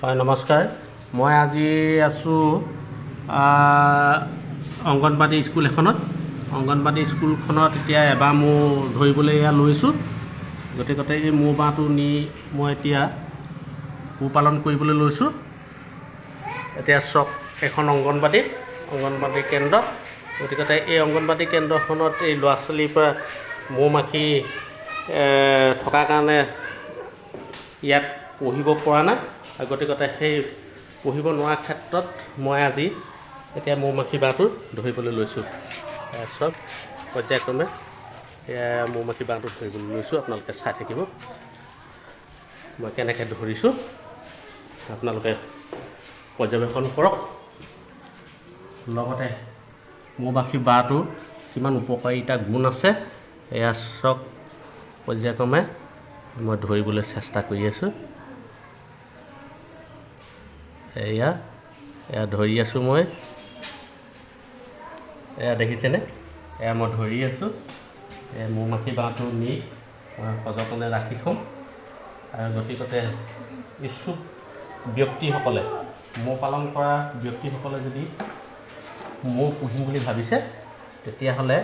হয় নমস্কাৰ। মই আজি আছোঁ অংগনবাদী স্কুল এখনত। অংগনবাদী স্কুলখনত এতিয়া এবাৰ মোৰ ধৰিবলৈ এয়া লৈছোঁ। গতিকতে এই মৌ বাঁহটো নি মই এতিয়া পোহপালন কৰিবলৈ লৈছোঁ। এতিয়া চাওক এখন অংগনবাদী অংগনবাদী কেন্দ্ৰ। গতিকতে এই অংগনবাদী কেন্দ্ৰখনত এই ল'ৰা ছোৱালীৰ পৰা মৌ মাখি থকাৰ কাৰণে ইয়াত পঢ়িব পৰা নাই। গতিকতে সেই পঢ়িব নোৱাৰা ক্ষেত্ৰত মই আজি এতিয়া মৌ মাখি বাঁহটো ধৰিবলৈ লৈছোঁ। চাওক পৰ্যায়ক্ৰমে এয়া মৌ মাখি বাঁহটো ধৰিবলৈ লৈছোঁ। আপোনালোকে চাই থাকিব। মই কেনেকৈ ধৰিছোঁ আপোনালোকে পৰ্যবেক্ষণ কৰক। লগতে মৌ মাখি বাঁহটোৰ কিমান উপকাৰিতা গুণ আছে এয়া চাওক পৰ্যায়ক্ৰমে মই ধৰিবলৈ চেষ্টা কৰি আছোঁ। এয়া এয়া ধৰি আছোঁ মই। এয়া দেখিছেনে? এয়া মই ধৰি আছোঁ। এয়া মৌ মাখি বাঁহটো নি মই সযতনে ৰাখি থ'ম। আৰু গতিকতে ইচ্ছুক ব্যক্তিসকলে মৌ পালন কৰা ব্যক্তিসকলে যদি মৌ পুহিম বুলি ভাবিছে তেতিয়াহ'লে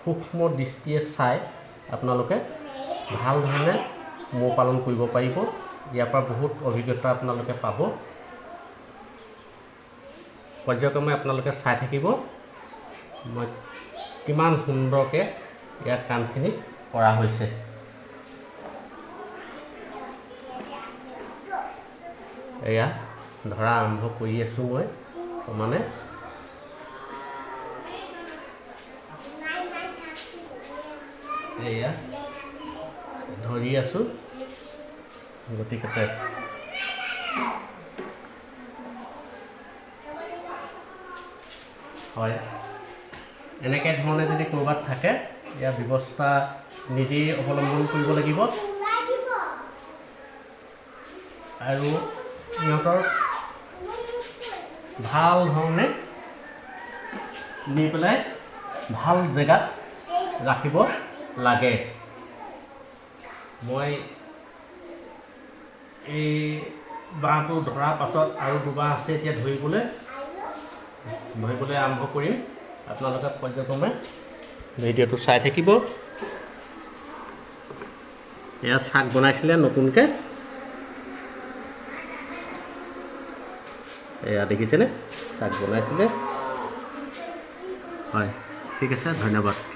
সূক্ষ্ম দৃষ্টিয়ে চাই আপোনালোকে ভাল ধৰণে মৌ পালন কৰিব পাৰিব। ইয়াৰ পৰা বহুত অভিজ্ঞতা আপোনালোকে পাব। পৰ্য্যক্ৰমে আপোনালোকে চাই থাকিব। মই কিমান সুন্দৰকৈ ইয়াৰ কামখিনি কৰা হৈছে। এয়া ধৰা আৰম্ভ কৰি আছোঁ মই সমানে। এয়া ধৰি আছোঁ। গতিকে হয় এনেকৈ ধৰণে যদি ক'ৰবাত থাকে ইয়াৰ ব্যৱস্থা নিজেই অৱলম্বন কৰিব লাগিব। আৰু সিহঁতৰ ভাল ধৰণে নি পেলাই ভাল জেগাত ৰাখিব লাগে। মই এই বাঁহটো ধৰাৰ পাছত আৰু দুবাৰ আছে এতিয়া ধৰিবলৈ। ধৰিবলৈ আৰম্ভ কৰিম। আপোনালোকে পৰ্যক্ৰমে ভিডিঅ'টো চাই থাকিব। এয়া চাক বনাইছিলে নতুনকৈ। এয়া দেখিছেনে? চাক বনাইছিলে। হয়, ঠিক আছে, ধন্যবাদ।